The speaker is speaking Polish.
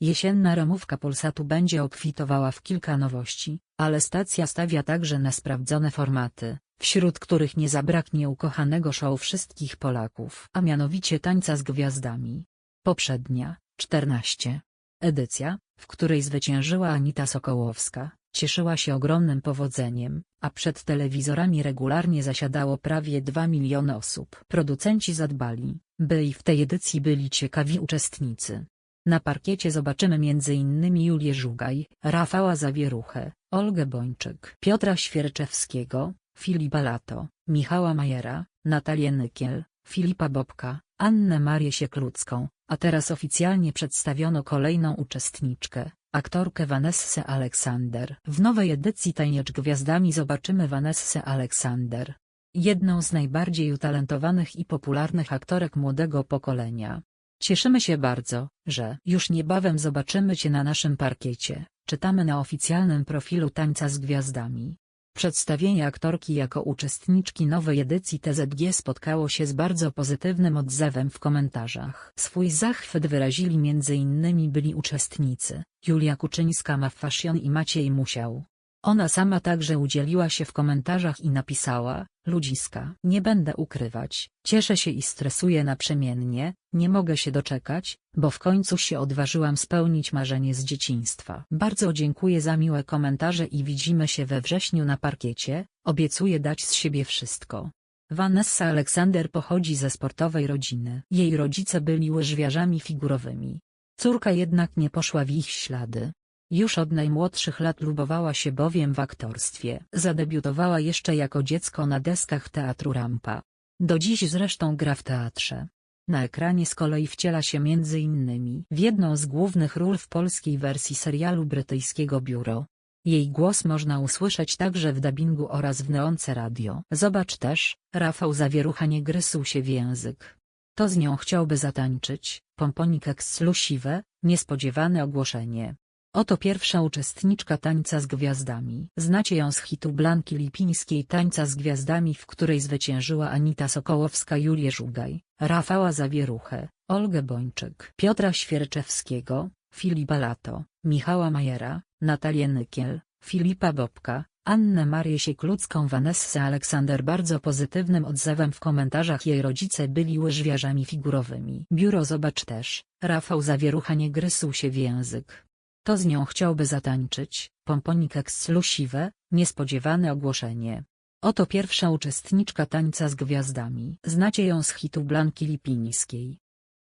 Jesienna ramówka Polsatu będzie obfitowała w kilka nowości, ale stacja stawia także na sprawdzone formaty, wśród których nie zabraknie ukochanego show wszystkich Polaków, a mianowicie Tańca z Gwiazdami. Poprzednia, 14. Edycja, w której zwyciężyła Anita Sokołowska, cieszyła się ogromnym powodzeniem, a przed telewizorami regularnie zasiadało prawie 2 miliony osób. Producenci zadbali, by i w tej edycji byli ciekawi uczestnicy. Na parkiecie zobaczymy m.in. Julię Żugaj, Rafała Zawieruchę, Olgę Bończyk, Piotra Świerczewskiego, Filipa Lato, Michała Majera, Natalię Nykiel, Filipa Bobka, Annę Marię Siekludzką, a teraz oficjalnie przedstawiono kolejną uczestniczkę, aktorkę Vanessę Aleksander. W nowej edycji Tajniecz Gwiazdami zobaczymy Vanessę Aleksander. Jedną z najbardziej utalentowanych i popularnych aktorek młodego pokolenia. Cieszymy się bardzo, że już niebawem zobaczymy Cię na naszym parkiecie, czytamy na oficjalnym profilu Tańca z Gwiazdami. Przedstawienie aktorki jako uczestniczki nowej edycji TZG spotkało się z bardzo pozytywnym odzewem w komentarzach. Swój zachwyt wyrazili m.in. byli uczestnicy, Julia Kuczyńska ma Fashion i Maciej Musiał. Ona sama także udzieliła się w komentarzach i napisała, ludziska. Nie będę ukrywać, cieszę się i stresuję naprzemiennie, nie mogę się doczekać, bo w końcu się odważyłam spełnić marzenie z dzieciństwa. Bardzo dziękuję za miłe komentarze i widzimy się we wrześniu na parkiecie, obiecuję dać z siebie wszystko. Vanessa Aleksander pochodzi ze sportowej rodziny. Jej rodzice byli łyżwiarzami figurowymi. Córka jednak nie poszła w ich ślady. Już od najmłodszych lat lubowała się bowiem w aktorstwie. Zadebiutowała jeszcze jako dziecko na deskach teatru Rampa. Do dziś zresztą gra w teatrze. Na ekranie z kolei wciela się m.in. w jedną z głównych ról w polskiej wersji serialu brytyjskiego Biuro. Jej głos można usłyszeć także w dubbingu oraz w Neonce Radio. Zobacz też, Rafał Zawierucha nie gryzł się w język. To z nią chciałby zatańczyć, pomponik eksklusiwe, niespodziewane ogłoszenie. Oto pierwsza uczestniczka Tańca z Gwiazdami. Znacie ją z hitu Blanki Lipińskiej Tańca z Gwiazdami w której zwyciężyła Anita Sokołowska Julię Żugaj, Rafała Zawieruchę, Olgę Bończyk, Piotra Świerczewskiego, Filipa Lato, Michała Majera, Natalię Nykiel, Filipa Bobka, Annę Marię Siekludzką Vanessę Aleksander bardzo pozytywnym odzewem w komentarzach jej rodzice byli łyżwiarzami figurowymi. Biuro Zobacz też, Rafał Zawierucha nie gryzł się w język. To z nią chciałby zatańczyć, pomponik eksklusiwe, niespodziewane ogłoszenie. Oto pierwsza uczestniczka Tańca z Gwiazdami. Znacie ją z hitu Blanki Lipińskiej.